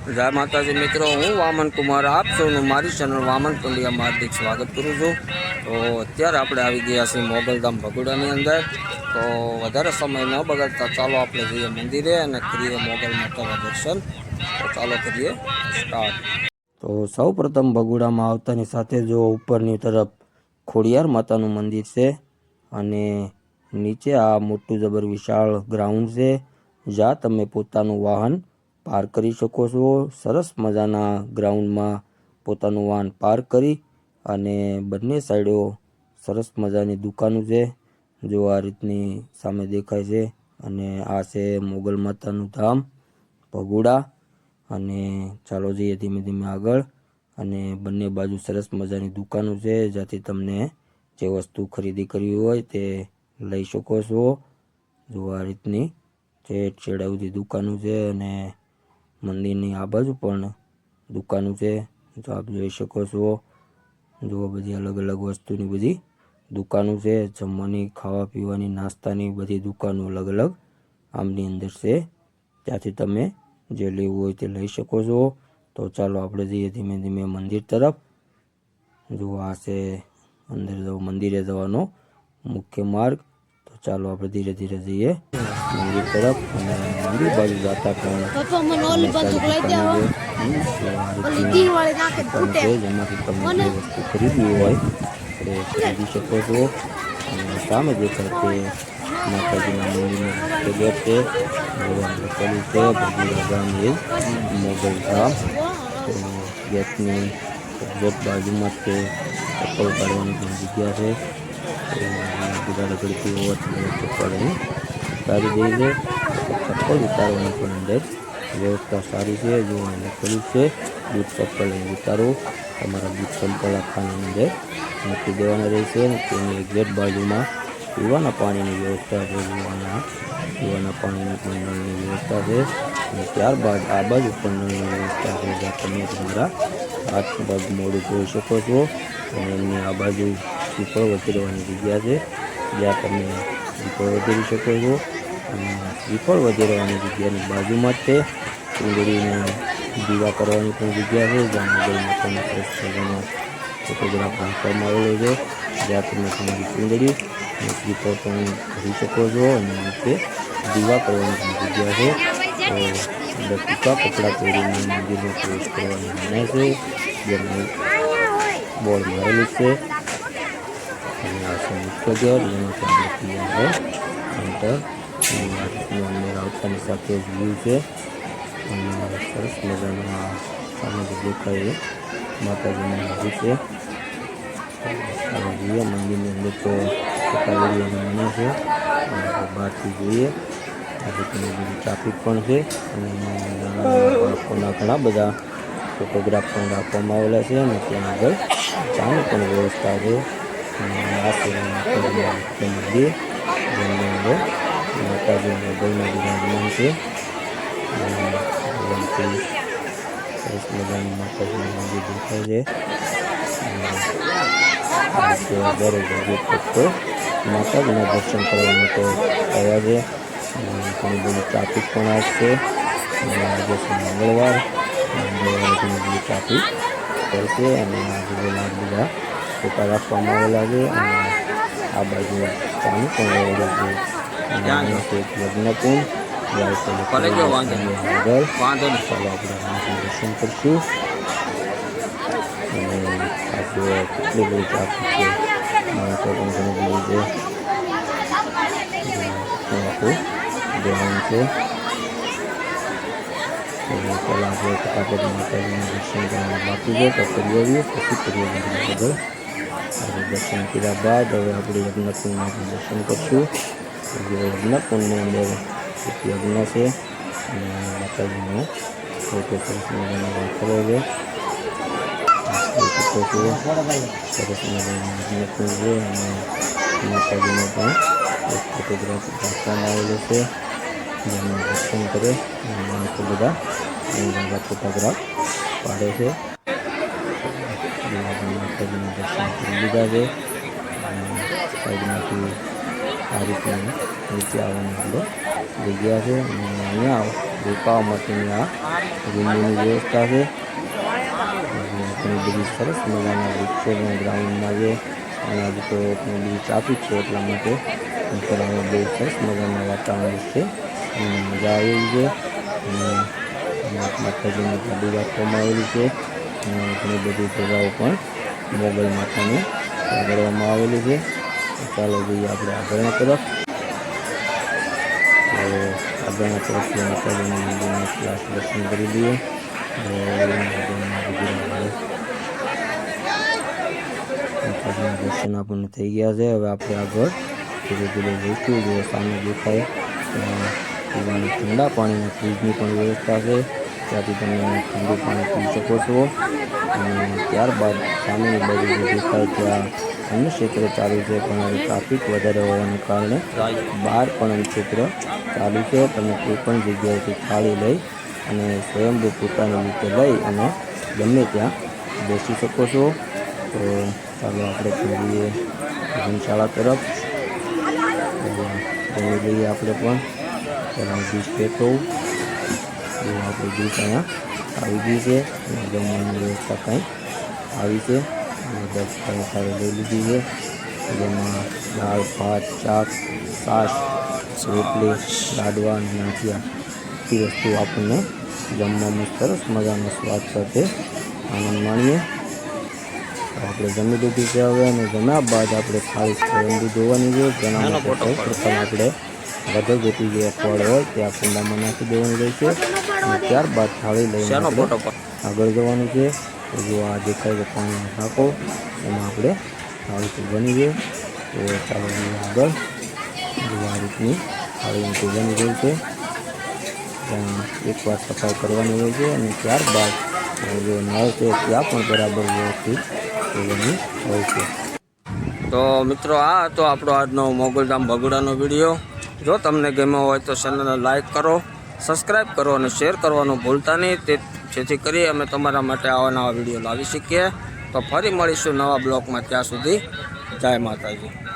જય માતાજી મિત્રો, હું વામન કુમાર, આપ સૌનું મારી ચેનલ વામન પંડ્યામાં હાર્દિક સ્વાગત કરું છું. તો અત્યારે આપણે આવી ગયા છીએ મોગલધામ ભગુડાની અંદર. તો વધારે સમય ન બગાડતા ચાલો આપણે જઈએ મંદિરે અને કરીએ મોગલ માતાના દર્શન. તો ચાલો કરીએ સ્ટાર્ટ તો સૌ પ્રથમ ભગુડામાં આવતાની સાથે જો ઉપરની તરફ ખોડિયાર માતાનું મંદિર છે અને નીચે આ મોટું જબર વિશાળ ગ્રાઉન્ડ છે. જ્યાં તમે પોતાનું વાહન પાર્ક કરી શકો છો. સરસ મજાના ગ્રાઉન્ડમાં પોતાનું વાહન પાર્ક કરી અને બંને સાઈડો સરસ મજાની દુકાનો છે, જો આ રીતની સામે દેખાય છે. અને આ છે મોગલ માતાનું ધામ, ભગોડા. અને ચાલો જઈએ ધીમે ધીમે આગળ. અને બંને બાજુ સરસ મજાની દુકાનો છે, જ્યાંથી તમને જે વસ્તુ ખરીદી કરવી હોય તે લઈ શકો છો. જો આ રીતની જે છેડા દુકાનો છે અને મંદિરની આ બાજુ પણ દુકાનો છે. જો આપ જોઈ શકો છો, જુઓ બધી અલગ અલગ વસ્તુની બધી દુકાનો છે. જમવાની, ખાવા પીવાની, નાસ્તાની બધી દુકાનો અલગ અલગ આમની અંદર છે. ત્યાંથી તમે જે લેવું હોય તે લઈ શકો છો. તો ચાલો આપણે જઈએ ધીમે ધીમે મંદિર તરફ. જુઓ આ છે, અંદર મંદિરે જવાનો મુખ્ય માર્ગ. તો ચાલો આપણે ધીરે ધીરે જઈએ. મંદિર તરફ અને મંદિર બાજુ જતા પણ જેમાંથી તમે જે વસ્તુ ખરીદવી હોય તે ખરીદી શકો છો. અને સામે જે તરફે માતાજીના મંદિરનો ગેટ છે. ભગવાન લખેલું છે ભગવાન ગામ એ મોગલ તો ગેટની ગેટ બાજુમાં જ તે ચપ્પલ કાઢવાની પણ જગ્યા છે. તો બિલાડી પડતી હોવાથી ચપ્પલ અહીં ઉતારી દઈ છે. તો ચપ્પલ ઉતારવાની પણ અંદર. વ્યવસ્થા સારી છે. જો લખેલું છે બૂટ ચપ્પલ અહીં ઉતારો. તમારા બૂટ ચંપલ આખાની અંદર મૂકી દેવાના રહેશે અને તેની એક્ઝેક્ટ બાજુમાં પીવાના પાણીની વ્યવસ્થા છે. પીવાના પીવાના પાણીની પણ નળની વ્યવસ્થા છે. અને ત્યારબાદ આ બાજુ પણ નળની વ્યવસ્થા છે. જ્યાં તમે તમારા હાથ પગ મોડું જોઈ શકો છો. અને એમની આ બાજુ શ્રીફળ વગેરેવાની જગ્યા છે. જ્યાં તમે શ્રીફળ વધારી શકો છો. અને શ્રીફળ વધારવાની જગ્યાની બાજુમાં જ તે ચૂંદડીને દીવા કરવાની પણ જગ્યા છે. જ્યાં મોગલ માતાનો મજાનો ફોટોગ્રાફ રાખવામાં આવેલો છે. જ્યાં તમે તમારી ચૂંદડી અને શ્રીફળ પણ કરી શકો છો. અને નીચે દીવા કરવાની પણ જગ્યા છે. તો અંદર કપડાં પહેરીને મંદિરમાં પ્રવેશ કરવાની મનાય છે. જેમાં બોર્ડ મારેલું છે. આપણે અંતર અને આ રીતનું અંદર આવતાની સાથે જ વ્યૂ છે અને સરસ મજાનું સામે જે દેખાય માતાજીનું મંદિર છે હવે જોઈએ મંદિરની અંદર તો પતાવેલી મને છે અને આપણે બહારથી જોઈએ આ રીતની બધી ટ્રાફિક પણ છે અને બાળકોના ઘણા બધા ફોટોગ્રાફ પણ રાખવામાં આવેલા છે અને ત્યાં આગળ ચાની પણ વ્યવસ્થા છે અને આ છે માતાજીનું મુખ્ય મંદિર જેની અંદર માતાજીનું ગૌના બિરાજમાન છે અને ભગવાનથી સરસ મજાનું માતાજીનું મંદિર દેખાય છે અને દરેક જગ્યાએ ભક્તો માતાજીના દર્શન કરવા માટે આવ્યા છે અને ઘણી બધી ટ્રાફિક પણ આવશે અને આજે છે મંગળવાર મંગળવારે ઘણી બધી ટ્રાફિક પડશે અને આ જુદેલા બધા ફોટા રાખવામાં આવેલા છે અને આ બાજુ ચાની પણ આવેલા છે અને અહીંયા છે એક યજ્ઞકુંડ જ્યાં ઉપર ભલે ગયો વાંધો લખેલું છે નહીં. આગળ વાંધો નહીં ચાલો આપણે અહીંથી દર્શન કરશું અને આ જો કેટલી બધી ટ્રાફિક છે માણસો પણ ઘણી બધી છે જો આખું ગ્રાઉન્ડ છે તો પહેલાં આપણે ફટાફટ માતાજીના દર્શન કરવાના બાકી છે તો કરી આવીએ પછી કરીએ મંદિર આગળ હવે દર્શન કર્યા બાદ હવે આપણે યજ્ઞકુંડના દર્શન કરશું. યજ્ઞકુંડની અંદર એક યજ્ઞ છે. અને માતાજીનો ફોટો સરસ મજાનો રાખેલો છે. સરસ મજાનો યજ્ઞકુંડ છે. અને માતાજીનો પણ એક ફોટોગ્રાફ રાખવામાં આવેલો છે. જેનું દર્શન કરે. અને માણસો બધા ફોટોગ્રાફ પાડે છે. જે આપણે માતાજીના દર્શન કરી લીધા છે અને સાઈડમાંથી આ રીતની નીચે આવવાની આપણે જગ્યા છે અને અહીંયા રોકાવા માટેની આ રૂમની વ્યવસ્થા છે અને ઘણી બધી સરસ મજાના વૃક્ષો પણ ગ્રાઉન્ડમાં છે અને આજે તો ઘણી બધી ટ્રાફિક છે એટલા માટે ઉપર હવે બહુ સરસ મજાનું વાતાવરણ છે અને મજા આવેલી છે અને અહીંયા માતાજીની ગાડી રાખવામાં આવેલી છે અને ઘણી બધી જગાઓ પણ મોગલ માતાને કરવામાં આવેલી છે. ચાલો જઈએ આપણે આગળના તરફ. તો આગળના તરફથી માતાજીના મંદિરના ક્લાસ દર્શન કરી માતાજીના દર્શન આપણને થઈ ગયા છે. હવે આપણે આગળ ધીરે ધીરે જઈશું. જો સામે દેખાય ત્યાં ઠંડા પાણીના ફ્રીજની પણ વ્યવસ્થા છે. ત્યાંથી તમે ઠંડુ પાણી પી શકો છો. અને ત્યારબાદ સામેની બાજુ જે ત્યાં અન્ય ક્ષેત્ર ચાલુ છે, પણ ટ્રાફિક વધારે હોવાને કારણે બહાર પણ ક્ષેત્ર ચાલુ છે. તમે કોઈ પણ જગ્યાએથી થાળી લઈ અને સ્વયંભૂ પોતાની રીતે લઈ અને ગમે ત્યાં બેસી શકો છો. તો ચાલો આપણે જોઈએ ધર્મશાળા તરફ. જમી લઈએ આપણે પણ. ડીશ પેટો આપણી ડીશ અહીંયા. આવી ગઈ છે. જમવાની વ્યવસ્થા કંઈ આવી છે. અને દસ સારી લઈ લીધી છે. જેમાં દાળ, ભાત, શાક, છાશ, રોટલી, લાડવા નાખિયા એ વસ્તુ આપણને જમવામાં સરસ મજાનો સ્વાદ સાથે આનંદ માણીએ. આપણે જમી લીધી છે હવે અને જમ્યા બાદ આપણે ખાલી સ્વયંભૂ જોવાની છે. જેના માટે આપણે વધુ આપણે જે ફળ હોય તે આ કુંડામાં નાખી દેવાની રહેશે. અને ત્યારબાદ થાળી લઈને આગળ જવાનું છે. જો આ દેખાય છે પાણીનો ટાંકો એમાં આપણે થાળી બની ગઈ. તો ચાલો આગળ. જો આ રીતની થાળી બની રહી છે. ત્યાં એકવાર સફાઈ કરવાની હોય છે અને ત્યારબાદ જો નળ છે ત્યાં પણ બરાબર વ્યવસ્થિત બની હોય છે. તો મિત્રો આ હતો આપણો આજનો મોગલધામ ભગોડાનો વીડિયો. જો તમને ગમ્યો હોય તો ચેનલને લાઈક કરો. સબસ્ક્રાઈબ કરો અને શેર કરવાનું ભૂલતા નહીં. તે જેથી કરી અમે તમારા માટે આવા નવા વીડિયો લાવી શકીએ. તો ફરી મળીશું નવા બ્લોગમાં ત્યાં સુધી જય માતાજી.